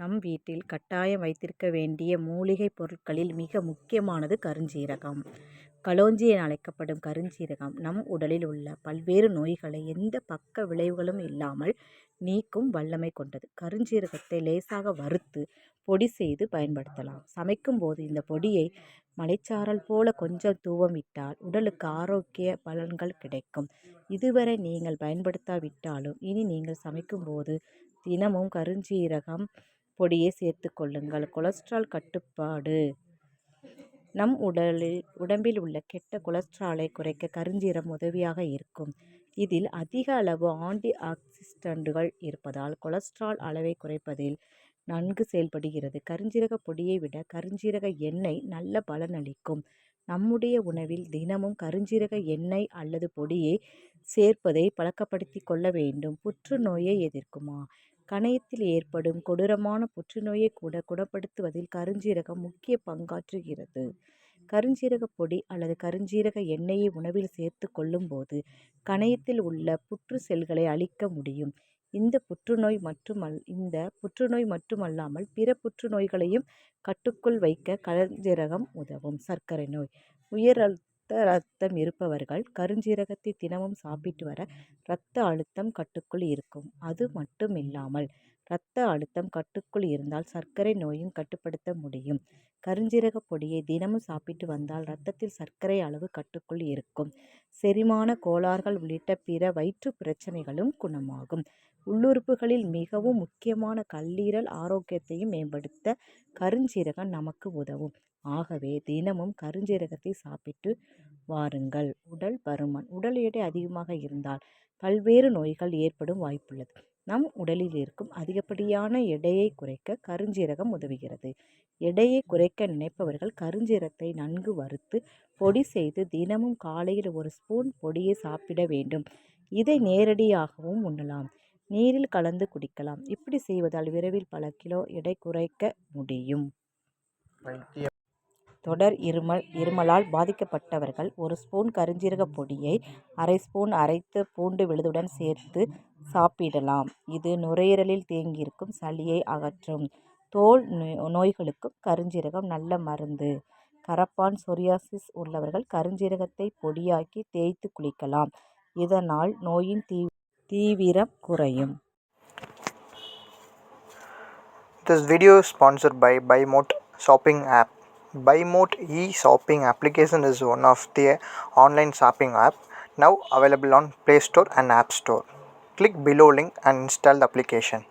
நம் வீட்டில் கட்டாயம் வைத்திருக்க வேண்டிய மூலிகைப் பொருட்களில் மிக முக்கியமானது கருஞ்சீரகம். களோஞ்சி என அழைக்கப்படும் கருஞ்சீரகம் நம் உடலில் உள்ள பல்வேறு நோய்களை எந்த பக்க விளைவுகளும் இல்லாமல் நீக்கும் வல்லமை கொண்டது. கருஞ்சீரகத்தை லேசாக வறுத்து பொடி செய்து பயன்படுத்தலாம். சமைக்கும் போது இந்த பொடியை மலைச்சாரல் போல கொஞ்சம் தூவம் விட்டால் உடலுக்கு ஆரோக்கிய பலன்கள் கிடைக்கும். இதுவரை நீங்கள் பயன்படுத்தாவிட்டாலும் இனி நீங்கள் சமைக்கும் போது தினமும் கருஞ்சீரகம் பொடியை சேர்த்து கொள்ளுங்கள். கொலஸ்ட்ரால் கட்டுப்பாடு நம் உடலில் உடம்பில் உள்ள கெட்ட கொலஸ்ட்ராலை குறைக்க கருஞ்சீரம் உதவியாக இருக்கும். இதில் அதிக அளவு ஆன்டி ஆக்சிஸ்டண்டுகள் இருப்பதால் கொலஸ்ட்ரால் அளவை குறைப்பதில் நன்கு செயல்படுகிறது. கருஞ்சீரக பொடியை விட கருஞ்சீரக எண்ணெய் நல்ல பலனளிக்கும். நம்முடைய உணவில் தினமும் கருஞ்சீரக எண்ணெய் அல்லது பொடியை சேர்ப்பதை பழக்கப்படுத்திக் கொள்ள வேண்டும். புற்றுநோயை எதிர்க்குமா? கணையத்தில் ஏற்படும் கொடூரமான புற்றுநோயை கூட குணப்படுத்துவதில் கருஞ்சீரகம் முக்கிய பங்காற்றுகிறது. கருஞ்சீரக பொடி அல்லது கருஞ்சீரக எண்ணெயை உணவில் சேர்த்து கொள்ளும்போது கணையத்தில் உள்ள புற்று செல்களை அழிக்க முடியும். இந்த புற்றுநோய் மட்டுமல் இந்த புற்றுநோய் மட்டுமல்லாமல் பிற புற்றுநோய்களையும் கட்டுக்குள் வைக்க கருஞ்சீரகம் உதவும். சர்க்கரை நோய் உயர் ரத்த அழுத்தம் இருப்பவர்கள் கருஞ்சீரகத்தை தினமும் சாப்பிட்டு வர இரத்த அழுத்தம் கட்டுக்குள் இருக்கும். அது மட்டும் இல்லாமல் இரத்த அழுத்தம் கட்டுக்குள் இருந்தால் சர்க்கரை நோயும் கட்டுப்படுத்த முடியும். கருஞ்சீரக பொடியை தினமும் சாப்பிட்டு வந்தால் ரத்தத்தில் சர்க்கரை அளவு கட்டுக்குள் இருக்கும். செரிமான கோளாறுகள் உள்ளிட்ட பிற வயிற்று பிரச்சனைகளும் குணமாகும். உள்ளுறுப்புகளில் மிகவும் முக்கியமான கல்லீரல் ஆரோக்கியத்தையும் மேம்படுத்த கருஞ்சீரகம் நமக்கு உதவும். ஆகவே தினமும் கருஞ்சீரகத்தை சாப்பிட்டு வாருங்கள். உடல் பருமன் உடல் எடை அதிகமாக இருந்தால் பல்வேறு நோய்கள் ஏற்படும் வாய்ப்புள்ளது. நம் உடலில் இருக்கும் அதிகப்படியான எடையை குறைக்க கருஞ்சீரகம் உதவுகிறது. எடையை குறைக்க நினைப்பவர்கள் கருஞ்சீரகத்தை நன்கு வறுத்து பொடி செய்து தினமும் காலையில் ஒரு ஸ்பூன் பொடியை சாப்பிட வேண்டும். இதை நேரடியாகவும் உண்ணலாம். நீரில் கலந்து குடிக்கலாம். இப்படி செய்வதால் விரைவில் பல கிலோ எடை குறைக்க முடியும். தொடர் இருமல் இருமலால் பாதிக்கப்பட்டவர்கள் ஒரு ஸ்பூன் கருஞ்சீரக பொடியை அரை ஸ்பூன் அரைத்த பூண்டு விழுதுடன் சேர்த்து சாப்பிடலாம் இது நுரையீரலில் தேங்கியிருக்கும் சளியை அகற்றும் தோல் நோய்களுக்கும் கருஞ்சீரகம் நல்ல மருந்து கரப்பான் சொரியாசிஸ் உள்ளவர்கள் கருஞ்சீரகத்தை பொடியாக்கி தேய்த்து குளிக்கலாம் இதனால் நோயின் தீ தீவிரம் குறையும் this video sponsor by Bymode shopping app Bymode e shopping application is one of the online shopping app now available on play store and app store Click below link and install the application.